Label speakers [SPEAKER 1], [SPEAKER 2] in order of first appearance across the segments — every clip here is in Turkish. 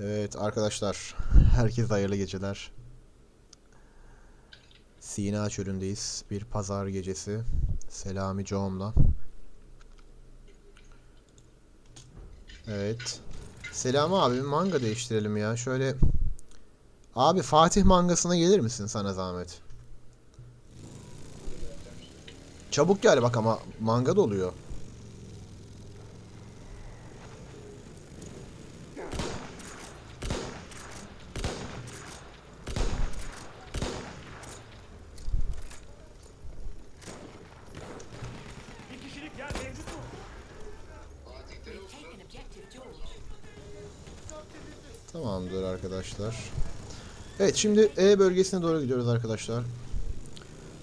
[SPEAKER 1] Evet arkadaşlar, herkese hayırlı geceler. Sina çölündeyiz. Bir pazar gecesi. Selami Joğum'la. Evet. Selami abi manga değiştirelim ya. Şöyle... Abi Fatih mangasına gelir misin sana zahmet? Çabuk gel bak ama manga doluyor. Arkadaşlar. Evet şimdi E bölgesine doğru gidiyoruz arkadaşlar.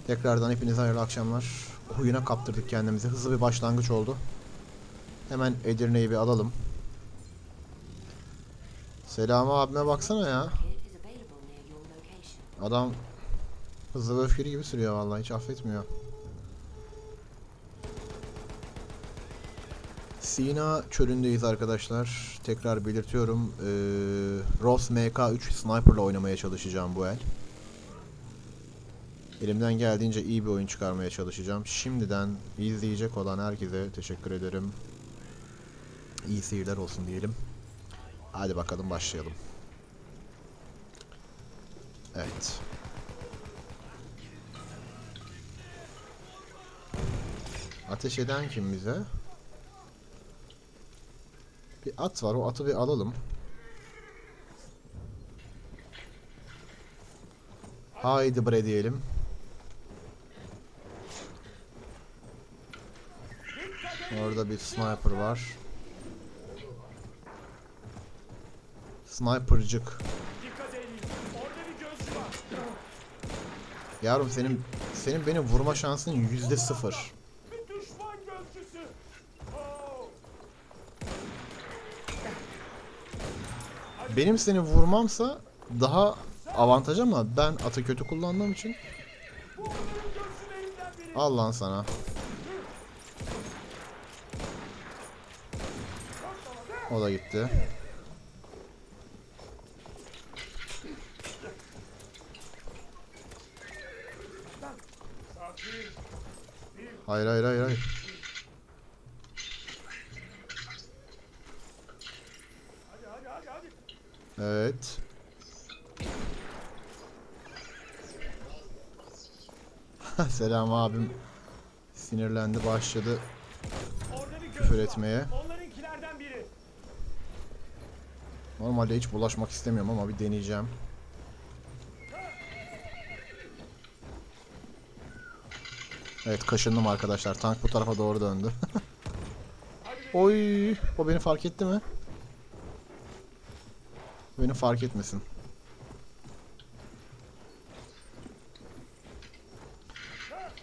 [SPEAKER 1] Tekrardan hepinize hayırlı akşamlar. Oyuna kaptırdık kendimizi. Hızlı bir başlangıç oldu. Hemen Edirne'yi bir alalım. Selami abime baksana ya. Adam hızlı ve öfkeli gibi sürüyor vallahi hiç affetmiyor. Sina çölündeyiz arkadaşlar. Tekrar belirtiyorum. Ee, Ross MK3 Sniper'la oynamaya çalışacağım bu el. Elimden geldiğince iyi bir oyun çıkarmaya çalışacağım. Şimdiden izleyecek olan herkese teşekkür ederim. İyi seyirler olsun diyelim. Hadi bakalım başlayalım. Evet. Ateş eden kim bize? Bir at var. O atı bir alalım. Haydi bre diyelim. Orada bir sniper var. Sniper'cık. Yavrum senin senin beni vurma şansın yüzde sıfır.
[SPEAKER 2] Bir düşman gözcüsü. Oh.
[SPEAKER 1] Benim seni vurmamsa daha avantaj ama ben atı kötü kullandığım için al lan sana. O da gitti. Hayır hayır hayır hayır.
[SPEAKER 2] Hadi hadi hadi hadi.
[SPEAKER 1] Evet. Selam abim. Sinirlendi başladı küfür etmeye. Normalde hiç bulaşmak istemiyorum ama bir deneyeceğim. Evet kaşındım arkadaşlar. Tank bu tarafa doğru döndü. Oy, o beni fark etti mi? Beni fark etmesin.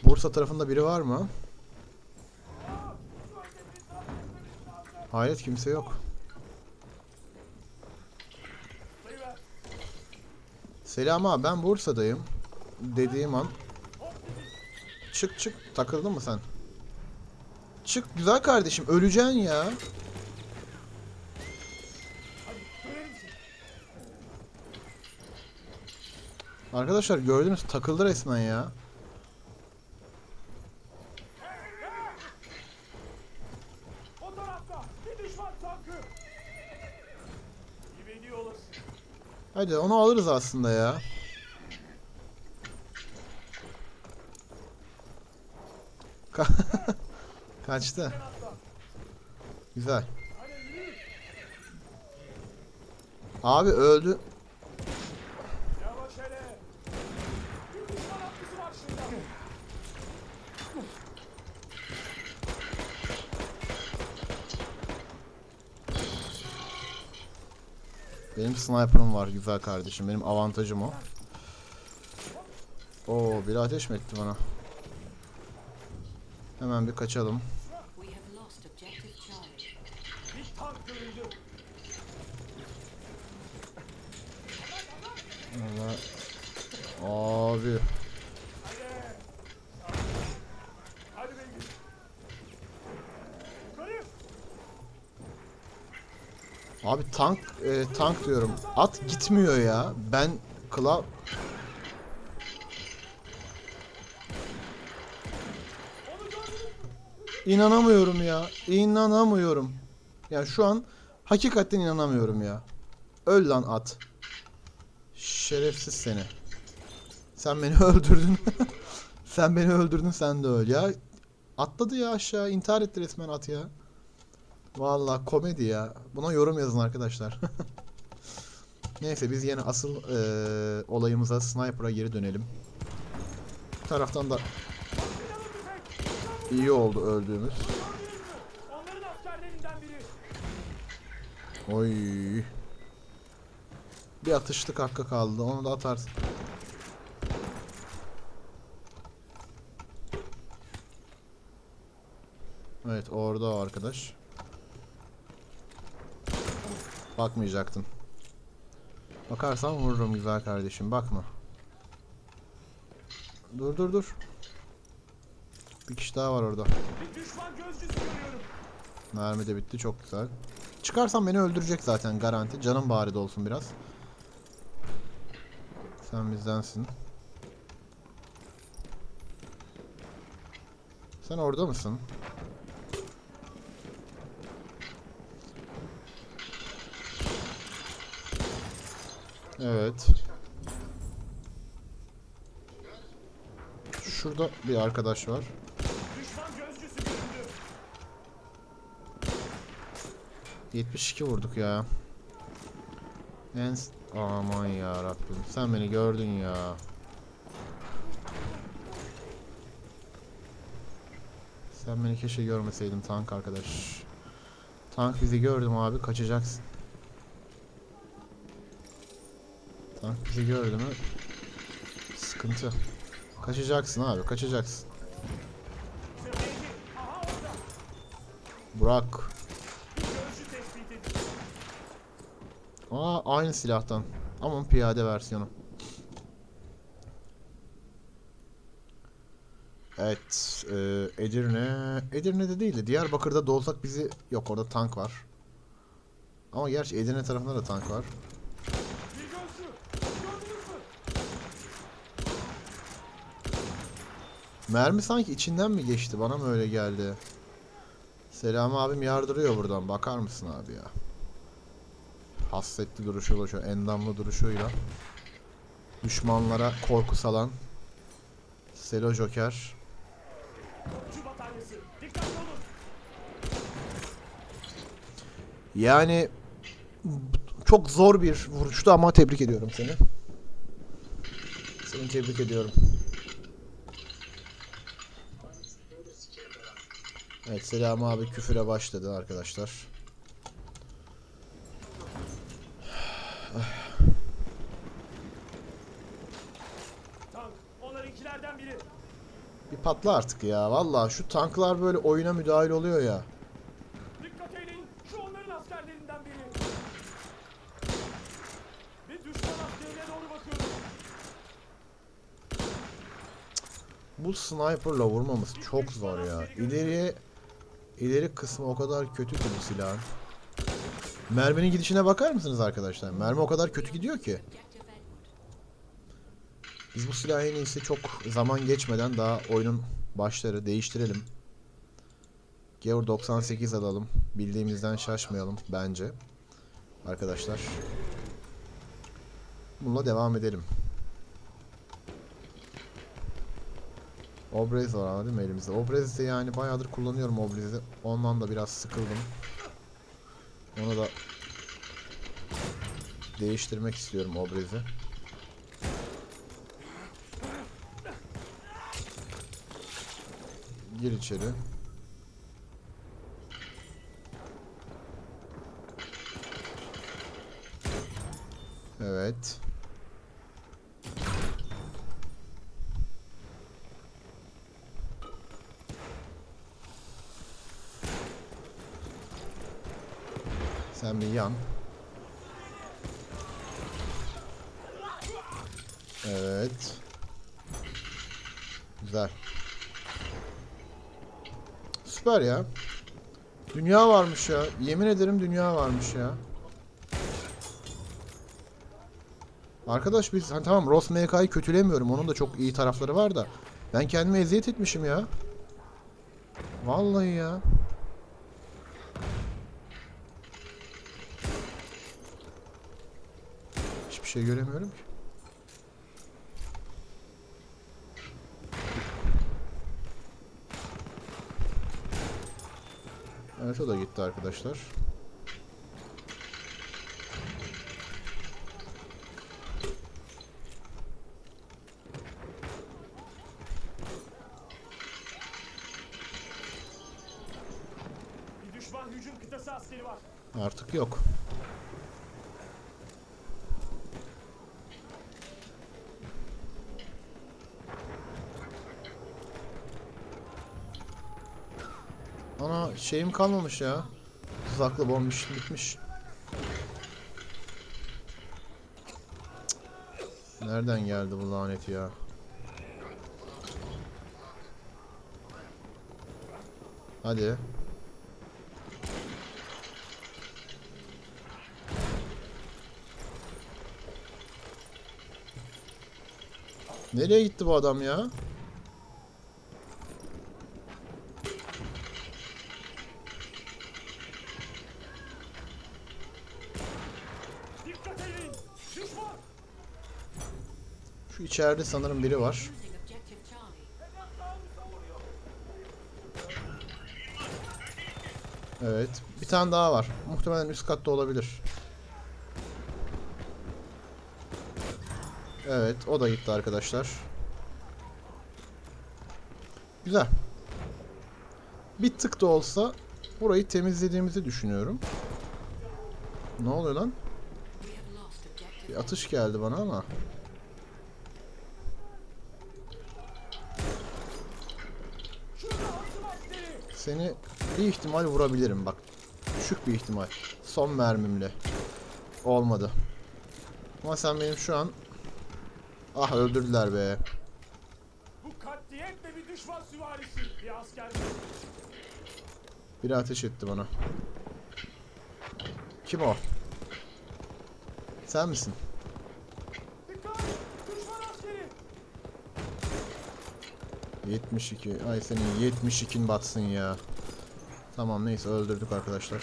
[SPEAKER 1] Bursa tarafında biri var mı? Hayret kimse yok. Selam abi ben Bursa'dayım. Dediğim an. Çık çık takıldın mı sen? Çık güzel kardeşim öleceksin ya.
[SPEAKER 2] Hadi görelim seni.
[SPEAKER 1] Arkadaşlar gördünüz takıldı resmen ya. Hadi onu alırız aslında ya. Ka- Kaçtı. Güzel. Abi öldü.
[SPEAKER 2] Yavaş hele. Bir düşman atlısı var şurada.
[SPEAKER 1] Benim sniper'ım var güzel kardeşim. Benim avantajım o. Oo biri ateş mi etti bana? Hemen bir kaçalım.
[SPEAKER 3] We have lost objective Charlie.
[SPEAKER 2] Bir tank görüldü.
[SPEAKER 1] Ama... Abi.
[SPEAKER 2] Hadi. Hadi beygir. Yukarı.
[SPEAKER 1] Abi tank e, tank diyorum. At gitmiyor ya. Ben klav İnanamıyorum ya. İnanamıyorum. Yani şu an hakikaten inanamıyorum ya. Öl lan at. Şerefsiz seni. Sen beni öldürdün. sen beni öldürdün sen de öl ya. Atladı ya aşağı. intihar etti resmen at ya. Vallahi komedi ya. Buna yorum yazın arkadaşlar. Neyse biz yine asıl eee, olayımıza sniper'a geri dönelim. Bu taraftan da iyi oldu öldüğümüz. Oy. Bir atışlık hakka kaldı. Onu da atarsın. Evet orada o arkadaş. Bakmayacaktın. Bakarsan vururum güzel kardeşim. Bakma. Dur dur dur. Bir kişi daha var orada. Mermi de bitti çok güzel. Çıkarsam beni öldürecek zaten garanti. Canım bari de olsun biraz. Sen bizdensin. Sen orada mısın? Evet. Şurada bir arkadaş var.
[SPEAKER 2] Görüldü.
[SPEAKER 1] 72 vurduk ya. En aman ya Rabbim. Sen beni gördün ya. Sen beni keşke görmeseydin tank arkadaş. Tank bizi gördüm abi kaçacaksın. Tank bizi gördü mü? Sıkıntı. Kaçacaksın abi kaçacaksın. Burak. Aa aynı silahtan. Ama piyade versiyonu. Evet, e, Edirne, Edirne'de değil de Diyarbakır'da da olsak bizi yok orada tank var. Ama gerçi Edirne tarafında da tank var.
[SPEAKER 2] Bir gözcü. Gördünüz mü?
[SPEAKER 1] Mermi sanki içinden mi geçti? Bana mı öyle geldi? Selam abim yardırıyor buradan. Bakar mısın abi ya? Hasretli duruşuyla, şu endamlı duruşuyla. Düşmanlara korku salan. Selo Joker. Yani çok zor bir vuruştu ama tebrik ediyorum seni. Seni tebrik ediyorum. Evet Selam abi küfüre başladı arkadaşlar.
[SPEAKER 2] Tank. Onlarınkilerden biri.
[SPEAKER 1] Bir patla artık ya. Vallahi şu tanklar böyle oyuna müdahil oluyor ya.
[SPEAKER 2] Dikkat eyleyin. Şu onların askerlerinden biri. Bir düşman askerine doğru bakıyorum.
[SPEAKER 1] Bu sniperla vurmamız çok zor ya. İleriye ileri kısmı o kadar kötü ki bu silahın. Merminin gidişine bakar mısınız arkadaşlar? Mermi o kadar kötü gidiyor ki. Biz bu silahı en iyisi çok zaman geçmeden daha oyunun başları değiştirelim. Geur 98 alalım. Bildiğimizden şaşmayalım bence. Arkadaşlar. Bununla devam edelim. Obrez var ama değil mi elimizde? Obrez'i yani bayağıdır kullanıyorum Obrez'i. Ondan da biraz sıkıldım. Onu da değiştirmek istiyorum Obrez'i. Gir içeri. Evet. Sen bir yan. Evet. Güzel. Süper ya. Dünya varmış ya. Yemin ederim dünya varmış ya. Arkadaş biz hani tamam Ross MK'yı kötülemiyorum. Onun da çok iyi tarafları var da. Ben kendime eziyet etmişim ya. Vallahi ya. Şey göremiyorum ki. Evet o da gitti arkadaşlar. Artık yok. Şeyim kalmamış ya. Tuzaklı bomba işim bitmiş. Nereden geldi bu lanet ya? Hadi. Nereye gitti bu adam ya? İçeride sanırım biri var. Evet. Bir tane daha var. Muhtemelen üst katta olabilir. Evet. O da gitti arkadaşlar. Güzel. Bir tık da olsa burayı temizlediğimizi düşünüyorum. Ne oluyor lan? Bir atış geldi bana ama. Seni bir ihtimal vurabilirim bak. Düşük bir ihtimal. Son mermimle. Olmadı. Ama sen benim şu an... Ah öldürdüler be.
[SPEAKER 2] Bu katliyetle bir düşman süvarisi. Bir asker.
[SPEAKER 1] Biri ateş etti bana. Kim o? Sen misin?
[SPEAKER 2] Dikkat. Düşman askeri.
[SPEAKER 1] 72. Ay senin 72'in batsın ya. Tamam neyse öldürdük arkadaşlar.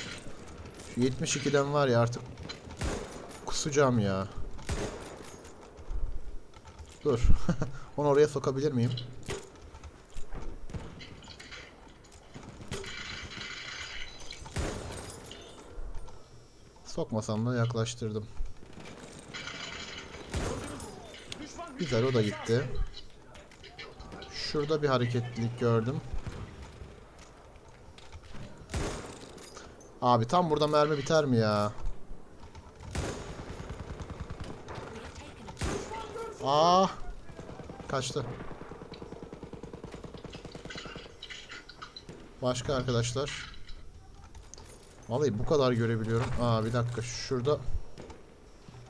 [SPEAKER 1] Şu 72'den var ya artık kusacağım ya. Dur. Onu oraya sokabilir miyim? Sokmasam da yaklaştırdım. Güzel o da gitti. Şurada bir hareketlilik gördüm. Abi tam burada mermi biter mi ya?
[SPEAKER 3] Objective.
[SPEAKER 1] Ah! Kaçtı. Başka arkadaşlar. Vallahi bu kadar görebiliyorum. Aa bir dakika şurada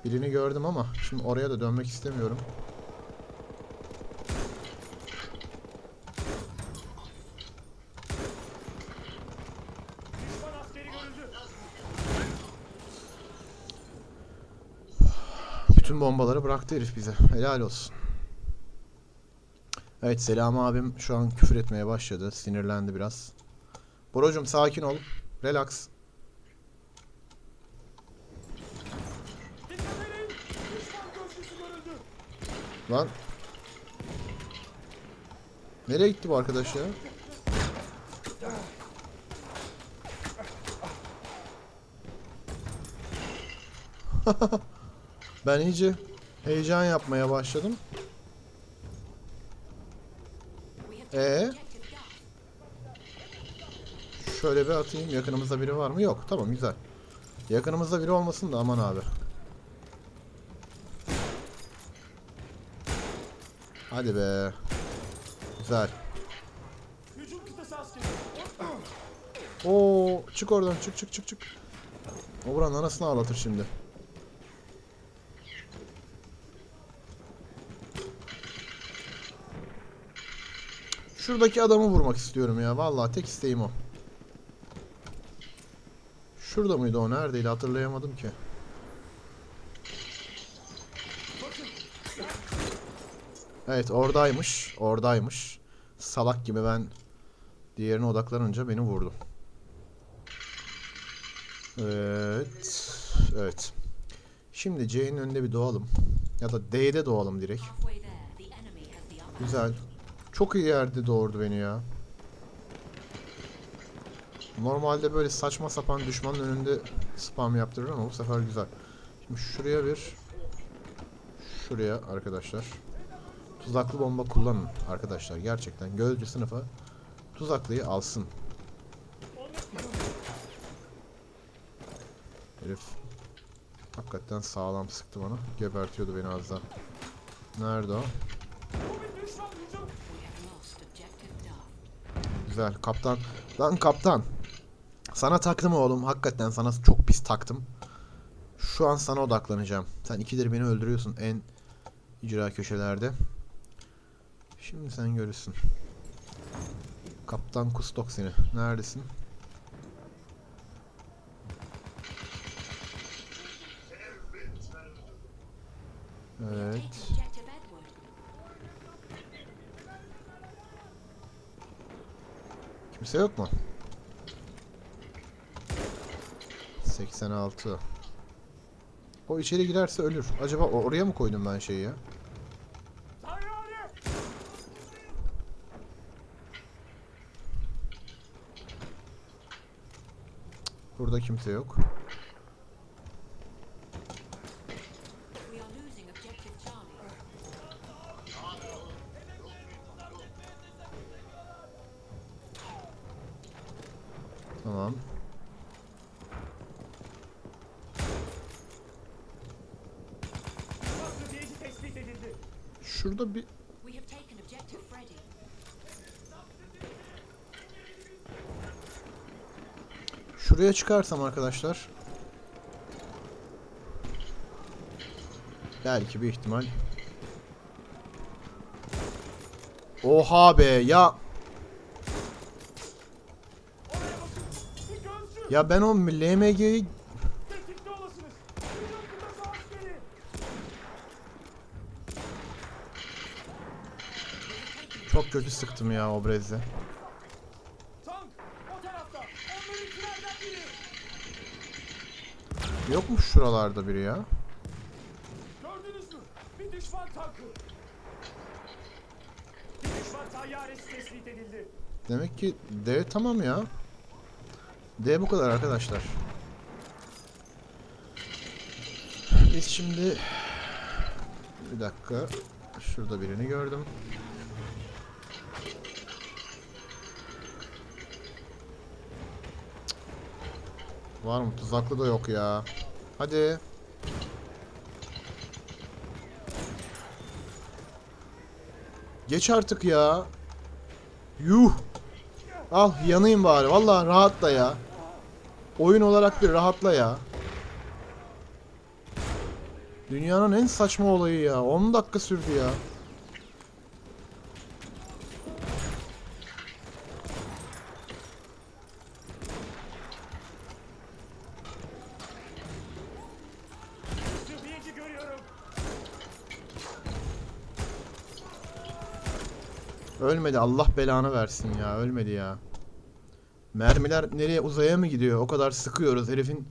[SPEAKER 1] birini gördüm ama şimdi oraya da dönmek istemiyorum. Bütün bombaları bıraktı herif bize. Helal olsun. Evet Selam abim şu an küfür etmeye başladı. Sinirlendi biraz. Borocum sakin ol. Relax. Lan. Nereye gitti bu arkadaş ya? ben iyice heyecan yapmaya başladım. Ee? Şöyle bir atayım. Yakınımızda biri var mı? Yok. Tamam güzel. Yakınımızda biri olmasın da aman abi. Hadi be. Güzel. Oo, çık oradan çık çık çık çık. O buranın anasını ağlatır şimdi. Şuradaki adamı vurmak istiyorum ya. Vallahi tek isteğim o. Şurada mıydı o? Neredeydi? Hatırlayamadım ki. Evet oradaymış. Oradaymış. Salak gibi ben diğerine odaklanınca beni vurdu. Evet. Evet. Şimdi C'nin önünde bir doğalım. Ya da D'de doğalım direkt. Güzel. Çok iyi yerde doğurdu beni ya. Normalde böyle saçma sapan düşmanın önünde spam yaptırır ama bu sefer güzel. Şimdi şuraya bir şuraya arkadaşlar. Tuzaklı bomba kullanın arkadaşlar. Gerçekten gözcü sınıfa tuzaklıyı alsın. Herif hakikaten sağlam sıktı bana. Gebertiyordu beni az daha. Nerede o? Güzel kaptan. Lan kaptan. Sana taktım oğlum. Hakikaten sana çok pis taktım. Şu an sana odaklanacağım. Sen ikidir beni öldürüyorsun en icra köşelerde. Şimdi sen görürsün. Kaptan Kustok seni. Neredesin? Evet. Kimse yok mu? 86. O içeri girerse ölür. Acaba oraya mı koydum ben şeyi ya? Burada kimse yok. Çıkarsam arkadaşlar. Belki bir ihtimal. Oha be ya ya ben o LMG'yi çok kötü sıktım ya o brezle.
[SPEAKER 2] Tank. O tarafta. Onlarınkilerden biri.
[SPEAKER 1] Yokmuş şuralarda biri ya.
[SPEAKER 2] Gördünüz mü? Bir düşman tankı. Bir düşman tayyaresi tespit edildi.
[SPEAKER 1] Demek ki D tamam ya. D bu kadar arkadaşlar. Biz şimdi bir dakika şurada birini gördüm. Var mı? Tuzaklı da yok ya. Hadi. Geç artık ya. Yuh. Al yanayım bari. Vallahi rahatla ya. Oyun olarak bir rahatla ya. Dünyanın en saçma olayı ya. 10 dakika sürdü ya.
[SPEAKER 2] Sürbiyici görüyorum.
[SPEAKER 1] Ölmedi. Allah belanı versin ya. Ölmedi ya. Mermiler nereye uzaya mı gidiyor? O kadar sıkıyoruz herifin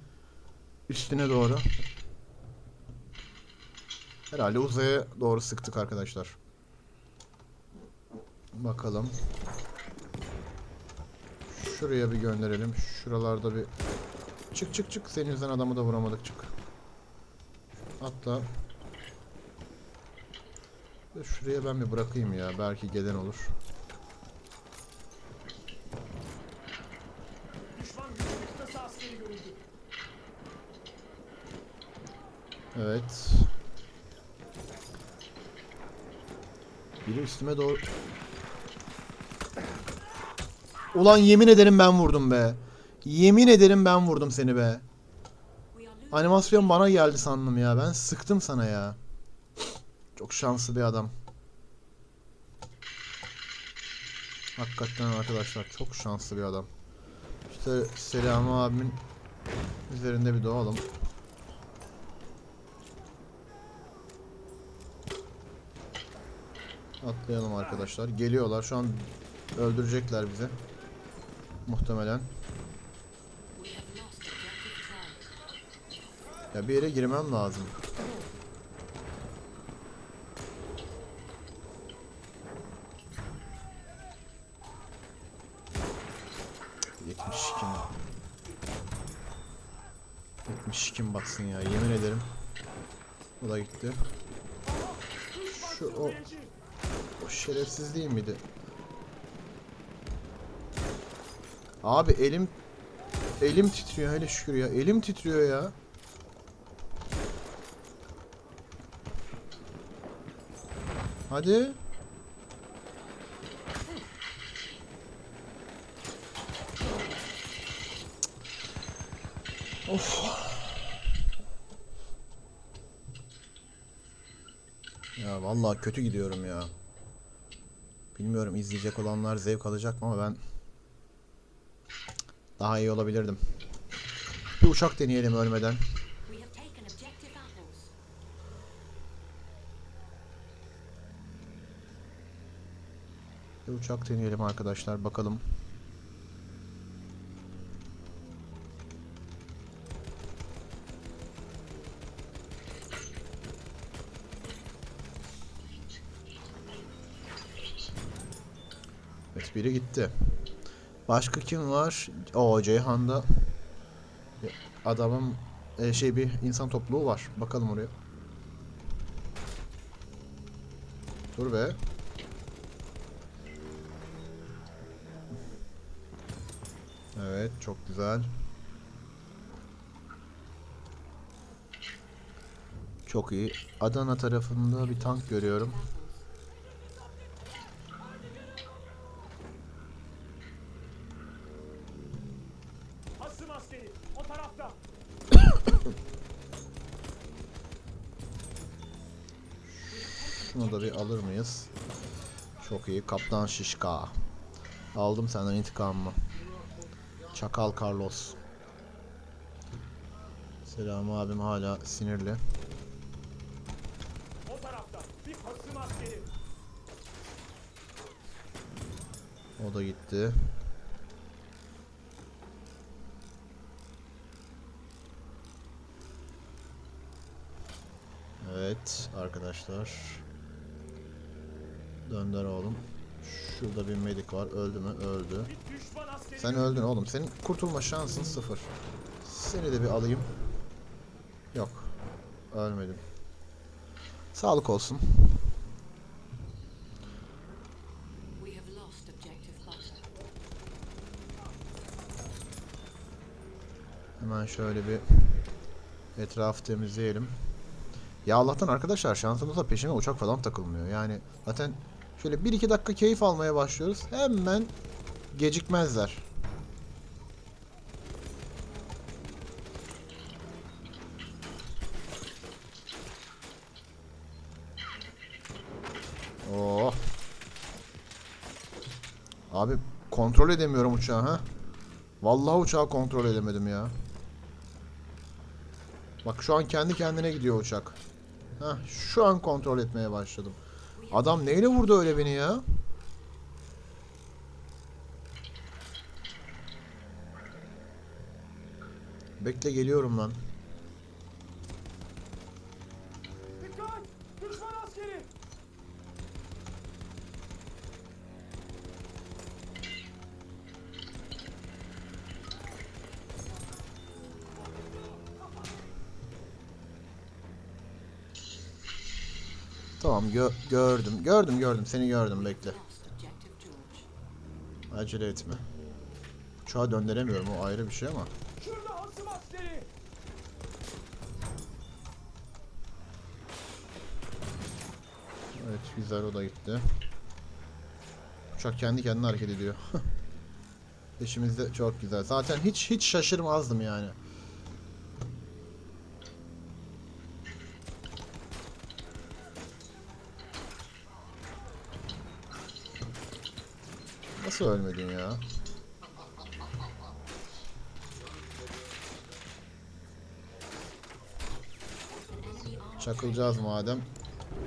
[SPEAKER 1] üstüne doğru. Herhalde uzaya doğru sıktık arkadaşlar. Bakalım. Şuraya bir gönderelim. Şuralarda bir çık çık çık. Senin yüzünden adamı da vuramadık çık. Atla. Şuraya ben bir bırakayım ya. Belki gelen olur. Evet. Biri üstüme doğru... Ulan yemin ederim ben vurdum be. Yemin ederim ben vurdum seni be. Animasyon bana geldi sandım ya. Ben sıktım sana ya. Çok şanslı bir adam. Hakikaten arkadaşlar çok şanslı bir adam. İşte Selami abimin üzerinde bir doğalım. Atlayalım arkadaşlar. Geliyorlar. Şu an öldürecekler bizi. Muhtemelen. Ya bir yere girmem lazım. Yetmiş kim? Yetmiş kim baksın ya yemin ederim. Bu da gitti. Şu o, o şerefsiz değil miydi? Abi elim elim titriyor hele şükür ya. Elim titriyor ya. Hadi. Of. Ya vallahi kötü gidiyorum ya. Bilmiyorum izleyecek olanlar zevk alacak mı ama ben daha iyi olabilirdim. Bir uçak deneyelim ölmeden. Bir uçak deneyelim arkadaşlar bakalım. Evet biri gitti. Başka kim var? O Ceyhan'da adamın e, şey bir insan topluluğu var. Bakalım oraya. Dur be. Evet, çok güzel. Çok iyi. Adana tarafında bir tank görüyorum. Çok iyi. Kaptan Şişka. Aldım senden intikamımı. Çakal Carlos. Selam abim hala sinirli.
[SPEAKER 2] O tarafta. Bir hasım askeri.
[SPEAKER 1] O da gitti. Evet arkadaşlar. Dönder oğlum. Şurada bir medik var. Öldü mü? Öldü. Sen öldün oğlum. Senin kurtulma şansın sıfır. Seni de bir alayım. Yok. Ölmedim. Sağlık olsun. Hemen şöyle bir etrafı temizleyelim. Ya Allah'tan arkadaşlar şansımıza peşine uçak falan takılmıyor. Yani zaten şöyle 1-2 dakika keyif almaya başlıyoruz. Hemen gecikmezler. Oh. Abi kontrol edemiyorum uçağı ha. Vallahi uçağı kontrol edemedim ya. Bak şu an kendi kendine gidiyor uçak. Heh, şu an kontrol etmeye başladım. Adam neyle vurdu öyle beni ya? Bekle geliyorum lan. Tamam gö- gördüm. Gördüm gördüm seni gördüm bekle. Acele etme. Uçağı döndüremiyorum o ayrı bir şey ama. Evet güzel o da gitti. Uçak kendi kendine hareket ediyor. İşimiz de çok güzel. Zaten hiç hiç şaşırmazdım yani. Nasıl ölmedin ya? Çakılacağız madem.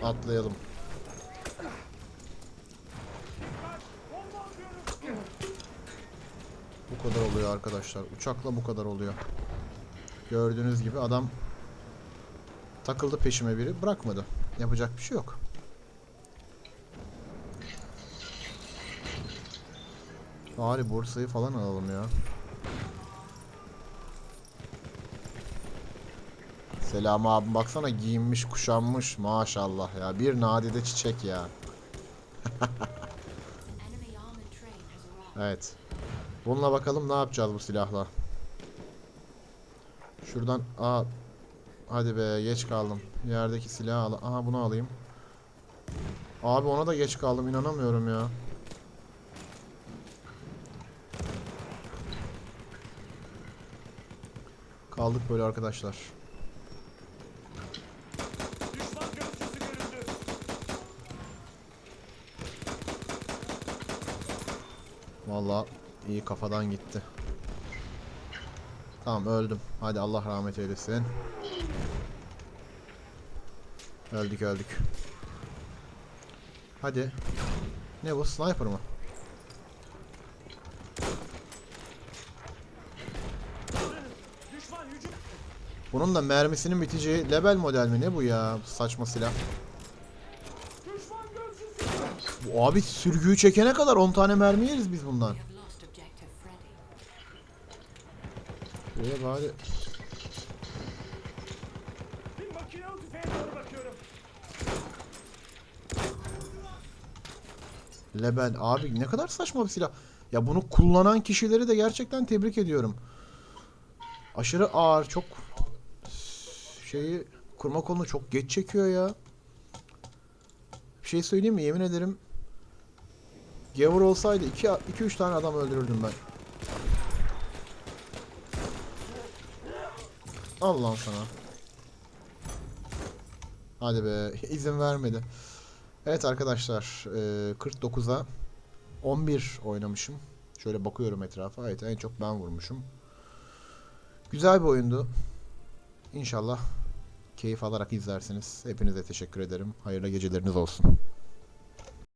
[SPEAKER 1] Atlayalım. Bu kadar oluyor arkadaşlar. Uçakla bu kadar oluyor. Gördüğünüz gibi adam takıldı peşime biri bırakmadı. Yapacak bir şey yok. Bari borsayı falan alalım ya. Selam abim baksana giyinmiş kuşanmış maşallah ya. Bir nadide çiçek ya. Evet. Bununla bakalım ne yapacağız bu silahla. Şuradan aa hadi be geç kaldım. Yerdeki silahı al. Aha bunu alayım. Abi ona da geç kaldım inanamıyorum ya. Kaldık böyle arkadaşlar. Vallahi iyi kafadan gitti. Tamam öldüm. Hadi Allah rahmet eylesin. Öldük öldük. Hadi. Ne bu sniper mı?
[SPEAKER 2] Düşman hücum.
[SPEAKER 1] Bunun da mermisinin biteceği level model mi? Ne bu ya? Saçma silah. Bu abi sürgüyü çekene kadar 10 tane mermi yeriz biz bundan. Şuraya bari. Lebel abi ne kadar saçma bir silah. Ya bunu kullanan kişileri de gerçekten tebrik ediyorum. Aşırı ağır, çok şeyi kurma kolunu çok geç çekiyor ya. Bir şey söyleyeyim mi? Yemin ederim Gavur olsaydı 2 2 3 tane adam öldürürdüm ben. Al sana. Hadi be izin vermedi. Evet arkadaşlar eee, 49'a 11 oynamışım. Şöyle bakıyorum etrafa. Evet en çok ben vurmuşum. Güzel bir oyundu. İnşallah keyif alarak izlersiniz. Hepinize teşekkür ederim. Hayırlı geceleriniz olsun.